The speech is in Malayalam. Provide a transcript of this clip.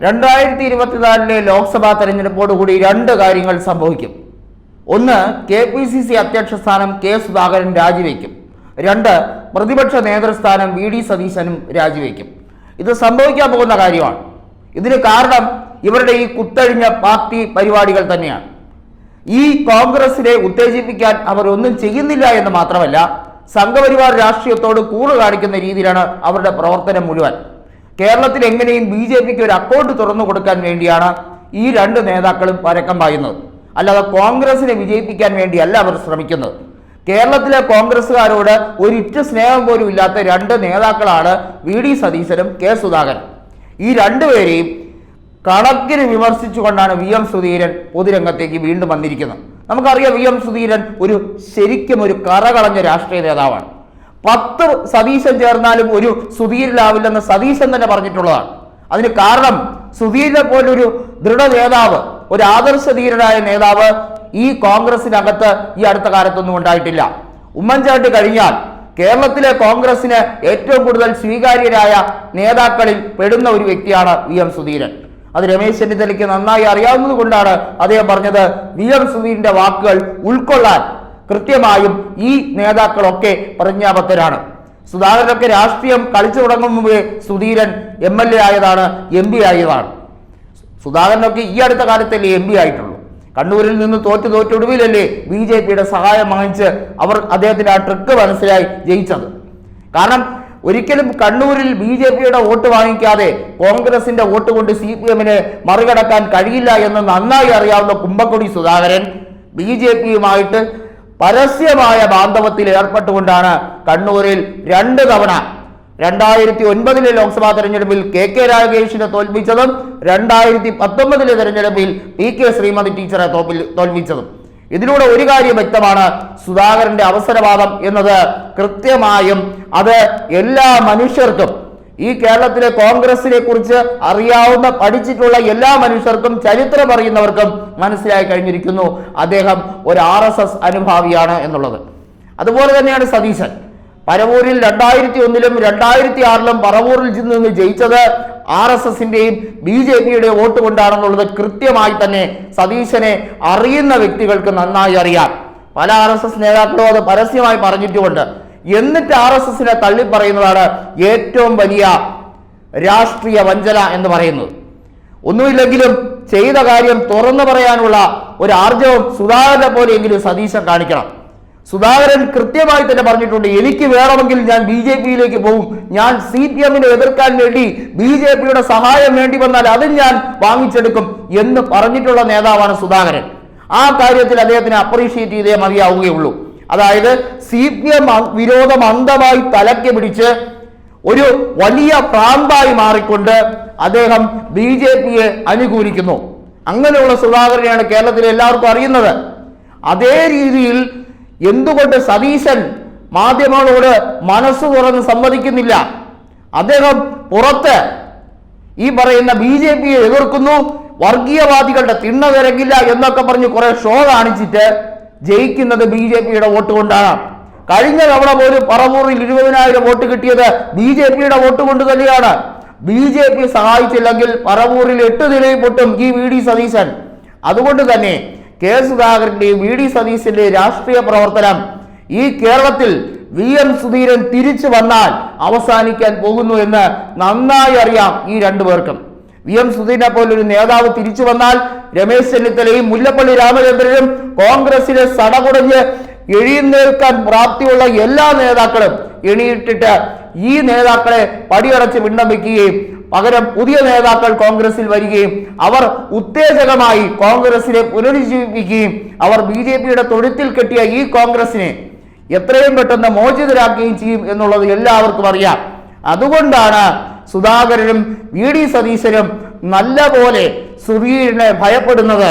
രണ്ടായിരത്തി ഇരുപത്തിനാലിലെ ലോക്സഭാ തെരഞ്ഞെടുപ്പോടുകൂടി രണ്ട് കാര്യങ്ങൾ സംഭവിക്കും. ഒന്ന് കെ പി സി സി അധ്യക്ഷ സ്ഥാനം കെ സുധാകരൻ രാജിവെക്കും. രണ്ട് പ്രതിപക്ഷ നേതൃസ്ഥാനം വി ഡി സതീശനും രാജിവെക്കും. ഇത് സംഭവിക്കാൻ പോകുന്ന കാര്യമാണ്. ഇതിന് കാരണം ഇവരുടെ ഈ കുത്തഴിഞ്ഞ പാർട്ടി പരിപാടികൾ തന്നെയാണ്. ഈ കോൺഗ്രസിനെ ഉത്തേജിപ്പിക്കാൻ അവർ ഒന്നും ചെയ്യുന്നില്ല എന്ന് മാത്രമല്ല സംഘപരിവാർ രാഷ്ട്രീയത്തോട് കൂറ് കാണിക്കുന്ന രീതിയിലാണ് അവരുടെ പ്രവർത്തനം മുഴുവൻ. കേരളത്തിൽ എങ്ങനെയും ബി ജെ പിക്ക് ഒരു അക്കൗണ്ട് തുറന്നു കൊടുക്കാൻ വേണ്ടിയാണ് ഈ രണ്ട് നേതാക്കളും പരക്കം പായുന്നത്. അല്ലാതെ കോൺഗ്രസിനെ വിജയിപ്പിക്കാൻ വേണ്ടിയല്ല അവർ ശ്രമിക്കുന്നത്. കേരളത്തിലെ കോൺഗ്രസ്സുകാരോട് ഒരിറ്റ സ്നേഹം പോലും ഇല്ലാത്ത രണ്ട് നേതാക്കളാണ് വി ഡി സതീശനും കെ സുധാകരൻ. ഈ രണ്ടുപേരെയും കണക്കിന് വിമർശിച്ചുകൊണ്ടാണ് വി എം സുധീരൻ പൊതുരംഗത്തേക്ക് വീണ്ടും വന്നിരിക്കുന്നത്. നമുക്കറിയാം വി എം സുധീരൻ ഒരു ശരിക്കും ഒരു കറകളഞ്ഞ രാഷ്ട്രീയ നേതാവാണ്. പത്ത് സതീശൻ ചേർന്നാലും ഒരു സുധീരിലാവില്ലെന്ന് സതീശൻ തന്നെ പറഞ്ഞിട്ടുള്ളതാണ്. അതിന് കാരണം സുധീരനെ പോലൊരു ദൃഢ നേതാവ് ഒരു ആദർശധീരനായ നേതാവ് ഈ കോൺഗ്രസിനകത്ത് ഈ അടുത്ത കാലത്തൊന്നും ഉണ്ടായിട്ടില്ല. ഉമ്മൻചാണ്ടി കഴിഞ്ഞാൽ കേരളത്തിലെ കോൺഗ്രസിന് ഏറ്റവും കൂടുതൽ സ്വീകാര്യരായ നേതാക്കളിൽ പെടുന്ന ഒരു വ്യക്തിയാണ് വി എം സുധീരൻ. അത് രമേശ് ചെന്നിത്തലയ്ക്ക് നന്നായി അറിയാവുന്നത് കൊണ്ടാണ് അദ്ദേഹം പറഞ്ഞത് വി എം സുധീരന്റെ വാക്കുകൾ ഉൾക്കൊള്ളാൻ കൃത്യമായും ഈ നേതാക്കളൊക്കെ പ്രജ്ഞാബദ്ധരാണ് സുധാകരനൊക്കെ രാഷ്ട്രീയം കളിച്ചു തുടങ്ങും മുമ്പേ സുധീരൻ എം എൽ എ ആയതാണ് എം പി ആയതാണ്. സുധാകരനൊക്കെ ഈ അടുത്ത കാലത്തല്ലേ എം പി ആയിട്ടുള്ളൂ. കണ്ണൂരിൽ നിന്ന് തോറ്റു തോറ്റൊടുവിലല്ലേ ബി ജെ പിയുടെ സഹായം വാങ്ങിച്ച് അവർ അദ്ദേഹത്തിന് ആ ട്രിക്ക് മനസ്സിലായി ജയിച്ചത്. കാരണം ഒരിക്കലും കണ്ണൂരിൽ ബി ജെ പിയുടെ വോട്ട് വാങ്ങിക്കാതെ കോൺഗ്രസിന്റെ വോട്ട് കൊണ്ട് സി പി എമ്മിനെ മറികടക്കാൻ കഴിയില്ല എന്ന് നന്നായി അറിയാവുന്ന കുമ്പക്കൊടി സുധാകരൻ ബി ജെ പിയുമായിട്ട് പരസ്യമായ ബാന്ധവത്തിൽ ഏർപ്പെട്ടുകൊണ്ടാണ് കണ്ണൂരിൽ രണ്ട് തവണ രണ്ടായിരത്തി ഒൻപതിലെ ലോക്സഭാ തെരഞ്ഞെടുപ്പിൽ കെ കെ രാഗേഷിനെ തോൽപ്പിച്ചതും രണ്ടായിരത്തി പത്തൊമ്പതിലെ തെരഞ്ഞെടുപ്പിൽ പി കെ ശ്രീമതി ടീച്ചറെ തോൽപ്പി- തോൽപ്പിച്ചതും. ഇതിലൂടെ ഒരു കാര്യം വ്യക്തമാണ് സുധാകരന്റെ അവസരവാദം എന്നത് കൃത്യമായും അത് എല്ലാ മനുഷ്യർക്കും ഈ കേരളത്തിലെ കോൺഗ്രസിനെ കുറിച്ച് അറിയാവുന്ന പഠിച്ചിട്ടുള്ള എല്ലാ മനുഷ്യർക്കും ചരിത്രം അറിയുന്നവർക്കും മനസ്സിലായി കഴിഞ്ഞിരിക്കുന്നു. അദ്ദേഹം ഒരു ആർ എസ് എസ് അനുഭാവിയാണ് എന്നുള്ളത്. അതുപോലെ തന്നെയാണ് സതീശൻ. പരവൂരിൽ രണ്ടായിരത്തി ഒന്നിലും രണ്ടായിരത്തി ആറിലും പറവൂരിൽ നിന്ന് ജയിച്ചത് ആർ എസ് എസിന്റെയും ബി ജെ പിയുടെയും വോട്ട് കൊണ്ടാണെന്നുള്ളത് കൃത്യമായി തന്നെ സതീശനെ അറിയുന്ന വ്യക്തികൾക്ക് നന്നായി അറിയാം. പല ആർ എസ് എസ് നേതാക്കളും അത് പരസ്യമായി പറഞ്ഞിട്ടുമുണ്ട്. എന്നിട്ട് ആർ എസ് എസിനെ തള്ളിപ്പറയുന്നതാണ് ഏറ്റവും വലിയ രാഷ്ട്രീയ വഞ്ചന എന്ന് പറയുന്നത്. ഒന്നുമില്ലെങ്കിലും ചെയ്ത കാര്യം തുറന്നു പറയാനുള്ള ഒരു ആർജവം സുധാകരനെ പോലെയെങ്കിലും സതീശൻ കാണിക്കണം. സുധാകരൻ കൃത്യമായി തന്നെ പറഞ്ഞിട്ടുണ്ട് എനിക്ക് വേണമെങ്കിൽ ഞാൻ ബി ജെ പിയിലേക്ക് പോകും ഞാൻ സി പി എമ്മിനെ എതിർക്കാൻ വേണ്ടി ബി ജെ പിയുടെ സഹായം വേണ്ടി വന്നാൽ അതും ഞാൻ വാങ്ങിച്ചെടുക്കും എന്ന് പറഞ്ഞിട്ടുള്ള നേതാവാണ് സുധാകരൻ. ആ കാര്യത്തിൽ അദ്ദേഹത്തിന് അപ്രീഷിയേറ്റ് ചെയ്തേ മതിയാവുകയുള്ളൂ. അതായത് സി വിരോധം അന്ധമായി തലയ്ക്ക് പിടിച്ച് ഒരു വലിയ പ്രാന്തായി മാറിക്കൊണ്ട് അദ്ദേഹം ബി ജെ പിയെ അനുകൂലിക്കുന്നു. അങ്ങനെയുള്ള സുധാകരനെയാണ് കേരളത്തിൽ എല്ലാവർക്കും അറിയുന്നത്. അതേ രീതിയിൽ എന്തുകൊണ്ട് സതീശൻ മാധ്യമങ്ങളോട് മനസ്സ് തുറന്ന് സമ്മതിക്കുന്നില്ല അദ്ദേഹം പുറത്ത് ഈ പറയുന്ന ബി ജെ പിയെ എതിർക്കുന്നു വർഗീയവാദികളുടെ തിണ്ണ തിരക്കില്ല എന്നൊക്കെ പറഞ്ഞ് കുറെ ഷോ കാണിച്ചിട്ട് ജയിക്കുന്നത് ബി ജെ പിയുടെ വോട്ട് കൊണ്ടാണ്. കഴിഞ്ഞ തവണ പോലും പറമൂറിൽ ഇരുപതിനായിരം വോട്ട് കിട്ടിയത് ബി ജെ പിയുടെ വോട്ട് കൊണ്ട് തന്നെയാണ്. ബി ജെ പി സഹായിച്ചില്ലെങ്കിൽ പറമൂറിൽ എട്ട് നിലയിൽ പൊട്ടും ഈ വി ഡി സതീശൻ. അതുകൊണ്ട് തന്നെ കെ സുധാകരന്റെയും വി ഡി സതീശന്റെയും രാഷ്ട്രീയ പ്രവർത്തനം ഈ കേരളത്തിൽ വി എം സുധീരൻ തിരിച്ചു വന്നാൽ അവസാനിക്കാൻ പോകുന്നു എന്ന് നന്നായി അറിയാം ഈ രണ്ടു പേർക്കും. വി എം സുധീരനെ പോലൊരു നേതാവ് തിരിച്ചു വന്നാൽ രമേശ് ചെന്നിത്തലയും മുല്ലപ്പള്ളി രാമചന്ദ്രനും കോൺഗ്രസിലെ സടകുടഞ്ഞ് എഴുന്നേൽക്കാൻ പ്രാപ്തിയുള്ള എല്ലാ നേതാക്കളും എണീറ്റിട്ട് ഈ നേതാക്കളെ പടിയടച്ച് വിണ്ണമിക്കുകയും പകരം പുതിയ നേതാക്കൾ കോൺഗ്രസിൽ വരികയും അവർ ഉത്തേജകമായി കോൺഗ്രസിനെ പുനരുജ്ജീവിപ്പിക്കുകയും അവർ ബി ജെ പിയുടെ തൊഴുത്തിൽ കെട്ടിയ ഈ കോൺഗ്രസിനെ എത്രയും പെട്ടെന്ന് മോചിതരാക്കുകയും ചെയ്യും എന്നുള്ളത് എല്ലാവർക്കും അറിയാം. അതുകൊണ്ടാണ് സുധാകരനും വി ഡി സതീശനും നല്ലപോലെ സുധീരനെ ഭയപ്പെടുന്നത്.